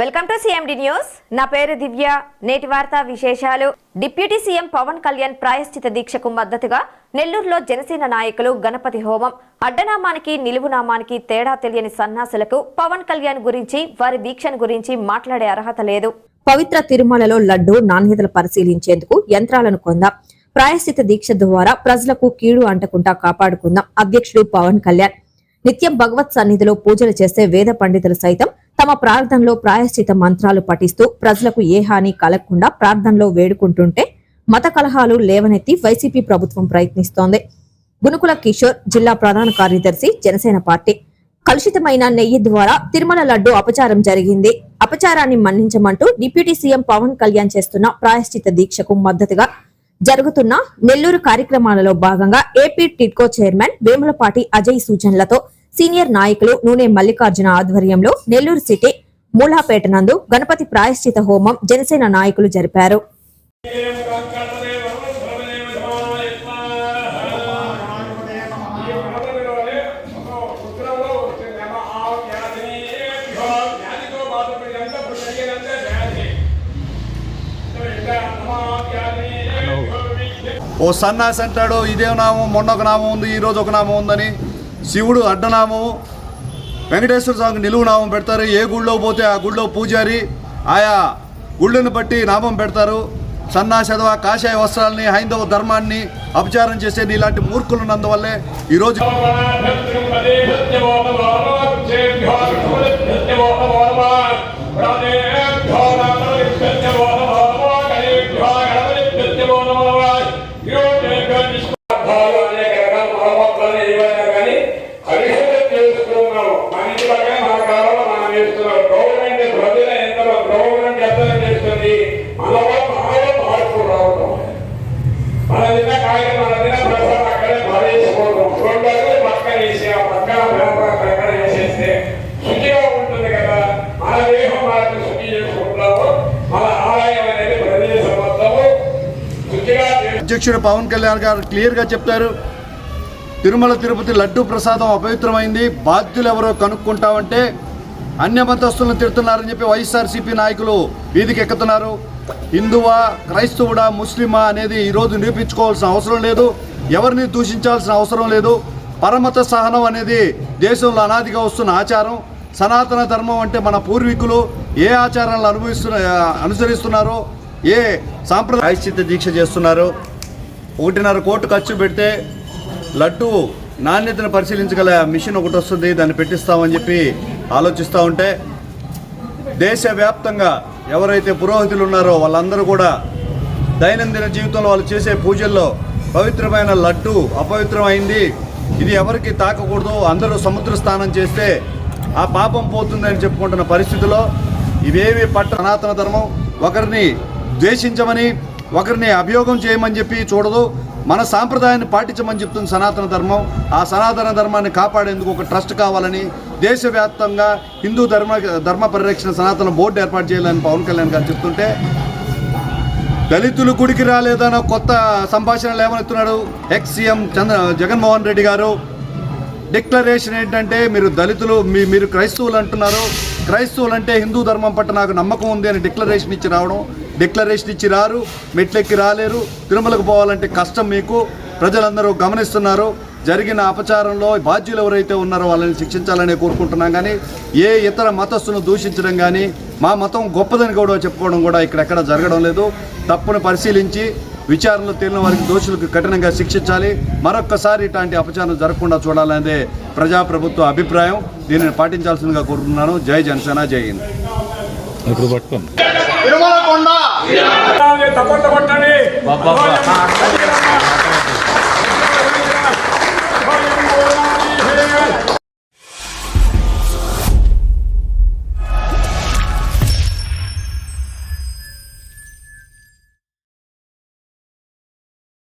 Welcome to CMD news నా పేరు దివ్య. నేటి వార్త విశేషాలు. డిప్యూటీ సీఎం పవన్ కళ్యాణ్ ప్రాయశ్చిత దీక్షకు మద్దతుగా నెల్లూరులో జనసేన నాయకులు గణపతి హోమం. అడ్డనామానికి నిలువునామానికి తేడా తెలియని సన్నాసులకు పవన్ కళ్యాణ్ గురించి వారి దీక్షను గురించి మాట్లాడే అర్హత లేదు. పవిత్ర తిరుమలలో లడ్డు నాణ్యతలు పరిశీలించేందుకు యంత్రాలను కొందాం. ప్రాయశ్చిత దీక్ష ద్వారా ప్రజలకు కీడు అంటకుండా కాపాడుకుందాం అధ్యక్షుడు పవన్ కళ్యాణ్. నిత్యం భగవత్ సన్నిధిలో పూజలు చేసే వేద పండితులు సైతం తమ ప్రార్థనలో ప్రాయశ్చిత మంత్రాలు పఠిస్తూ ప్రజలకు ఏ హాని కలగకుండా ప్రార్థనలో వేడుకుంటుంటే మత కలహాలు లేవనెత్తి వైసీపీ ప్రభుత్వం ప్రయత్నిస్తోంది. గునుకుల కిషోర్ జిల్లా ప్రధాన కార్యదర్శి జనసేన పార్టీ. కలుషితమైన నెయ్యి ద్వారా తిరుమల లడ్డు అపచారం జరిగింది. అపచారాన్ని మన్నించమంటూ డిప్యూటీ సీఎం పవన్ కళ్యాణ్ చేస్తున్న ప్రాయశ్చిత దీక్షకు మద్దతుగా జరుగుతున్న నెల్లూరు కార్యక్రమాలలో భాగంగా AP TIDCO chairman Vemulapati Ajay సూచనలతో సీనియర్ నాయకులు నూనె మల్లికార్జున ఆధ్వర్యంలో నెల్లూరు సిటీ మూలాపేట నందు గణపతి ప్రాయశ్చిత హోమం జనసేన నాయకులు జరిపారు. ఓ సన్నాసి అంటాడు ఇదే నామం? మొన్న ఒక నామం ఉంది ఈరోజు ఒక నామం ఉందని. శివుడు అడ్డనామం వెంకటేశ్వర స్వామికి నిలువు నామం పెడతారు. ఏ గుళ్ళో పోతే ఆ గుళ్ళో పూజారి ఆయా గుళ్ళను బట్టి నామం పెడతారు. సన్నా చదవ కాషాయ వస్త్రాలని హైందవ ధర్మాన్ని అపచారం చేసే ఇలాంటి మూర్ఖులు ఉన్నందువల్లే ఈరోజు రాజే అధ్యక్షుడు పవన్ కళ్యాణ్ గారు క్లియర్గా చెప్తారు. తిరుమల తిరుపతి లడ్డు ప్రసాదం అపవిత్రమైంది. బాధ్యులు ఎవరో కనుక్కుంటామంటే అన్యమతస్తులను తిడుతున్నారని చెప్పి వైఎస్ఆర్సీపీ నాయకులు వీధికి ఎక్కుతున్నారు. హిందువా క్రైస్తవుడా ముస్లిమా అనేది ఈరోజు నిరూపించుకోవాల్సిన అవసరం లేదు. ఎవరిని దూషించాల్సిన అవసరం లేదు. పరమత సహనం అనేది దేశంలో అనాదిగా వస్తున్న ఆచారం. సనాతన ధర్మం అంటే మన పూర్వీకులు ఏ ఆచారాలను అనుభవిస్తున్న అనుసరిస్తున్నారో ఏ సాంప్రదాయ దీక్ష చేస్తున్నారు. ఒకటిన్నర కోట్లు ఖర్చు పెడితే లడ్డు నాణ్యతను పరిశీలించగల మిషన్ ఒకటి వస్తుంది దాన్ని పెట్టిస్తామని చెప్పి ఆలోచిస్తూ ఉంటే దేశవ్యాప్తంగా ఎవరైతే పురోహితులు ఉన్నారో వాళ్ళందరూ కూడా దైనందిన జీవితంలో వాళ్ళు చేసే పూజల్లో పవిత్రమైన లడ్డు అపవిత్రమైంది. ఇది ఎవరికి తాకకూడదు అందరూ సముద్ర స్నానం చేస్తే ఆ పాపం పోతుందని చెప్పుకుంటున్న పరిస్థితిలో ఇవేవి పట్ట సనాతన ధర్మం ఒకరిని ద్వేషించమని ఒకరిని అభియోగం చేయమని చెప్పి చూడదు మన సాంప్రదాయాన్ని పాటించమని చెప్తుంది సనాతన ధర్మం. ఆ సనాతన ధర్మాన్ని కాపాడేందుకు ఒక ట్రస్ట్ కావాలని దేశవ్యాప్తంగా హిందూ ధర్మ ధర్మ పరిరక్షణ సనాతన బోర్డు ఏర్పాటు చేయాలని పవన్ కళ్యాణ్ గారు చెప్తుంటే దళితులు గుడికి రాలేదన్న కొత్త సంభాషణలు లేవనెత్తున్నాడు ఎక్స్ సీఎం చంద్ర జగన్మోహన్ రెడ్డి గారు. డిక్లరేషన్ ఏంటంటే మీరు దళితులు మీ మీరు క్రైస్తవులు అంటున్నారు. క్రైస్తవులు అంటే హిందూ ధర్మం పట్ల నాకు నమ్మకం ఉంది అని డిక్లరేషన్ ఇచ్చి రావడం. డిక్లరేషన్ ఇచ్చి రారు మెట్లెక్కి రాలేరు. తిరుమలకు పోవాలంటే కష్టం మీకు. ప్రజలందరూ గమనిస్తున్నారు. జరిగిన అపచారంలో బాధ్యులు ఎవరైతే ఉన్నారో వాళ్ళని శిక్షించాలని కోరుకుంటున్నాం కానీ ఏ ఇతర మతస్థులను దూషించడం కానీ మా మతం గొప్పదని కూడా చెప్పుకోవడం కూడా ఇక్కడెక్కడ జరగడం లేదు. తప్పును పరిశీలించి విచారణలో తేలిన వారికి దోషులకు కఠినంగా శిక్షించాలి. మరొక్కసారి ఇట్లాంటి అపచారం జరగకుండా చూడాలనేదే ప్రజాప్రభుత్వ అభిప్రాయం. దీనిని పాటించాల్సిందిగా కోరుతున్నాను జై జనసేన జై హింద్. ఇప్పుడు పట్టుకోండి తప్పట్టు కొట్టండి